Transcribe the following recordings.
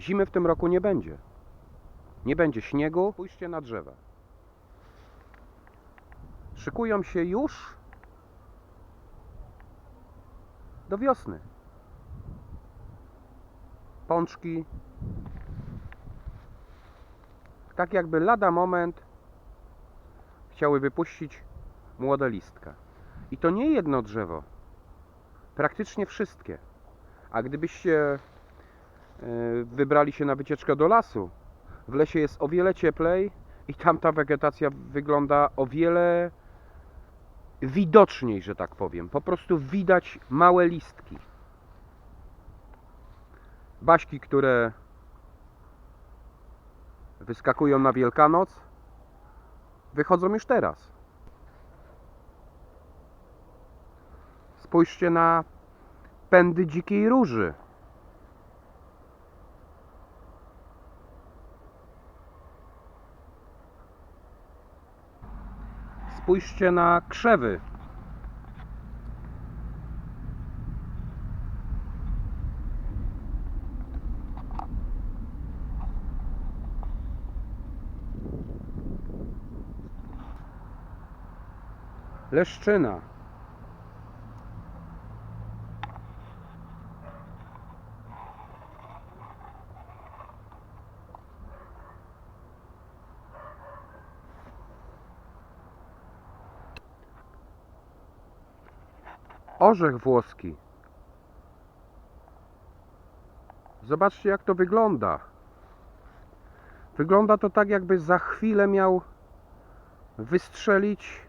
Zimy w tym roku nie będzie. Nie będzie śniegu. Pójście na drzewa. Szykują się już do wiosny. Pączki. Tak jakby lada moment chciały wypuścić młode listka. I to nie jedno drzewo. Praktycznie wszystkie. A gdybyście wybrali się na wycieczkę do lasu, w lesie jest o wiele cieplej i tam ta wegetacja wygląda o wiele widoczniej, że tak powiem. Po prostu widać małe listki. Baśki, które wyskakują na Wielkanoc, wychodzą już teraz. Spójrzcie na pędy dzikiej róży. Spójrzcie na krzewy. Leszczyna. Orzech włoski. Zobaczcie jak to wygląda. Wygląda to tak jakby za chwilę miał wystrzelić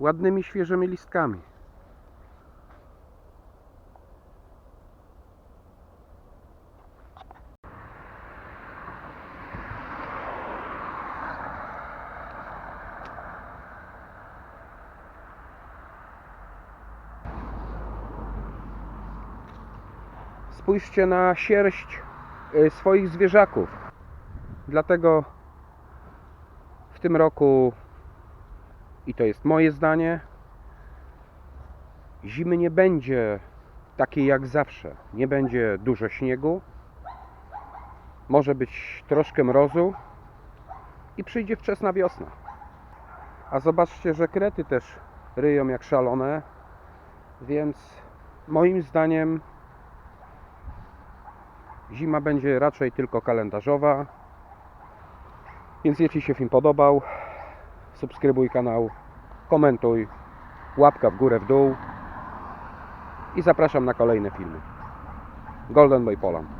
ładnymi świeżymi listkami. Spójrzcie na sierść y, swoich zwierzaków. Dlatego w tym roku, i to jest moje zdanie, zimy nie będzie takiej jak zawsze. Nie będzie dużo śniegu, może być troszkę mrozu i przyjdzie wczesna wiosna. A zobaczcie, że krety też ryją jak szalone, więc moim zdaniem Zima będzie raczej tylko kalendarzowa. Więc jeśli się film podobał, subskrybuj kanał, komentuj, łapka w górę, w dół i zapraszam na kolejne filmy. Golden Boy Poland.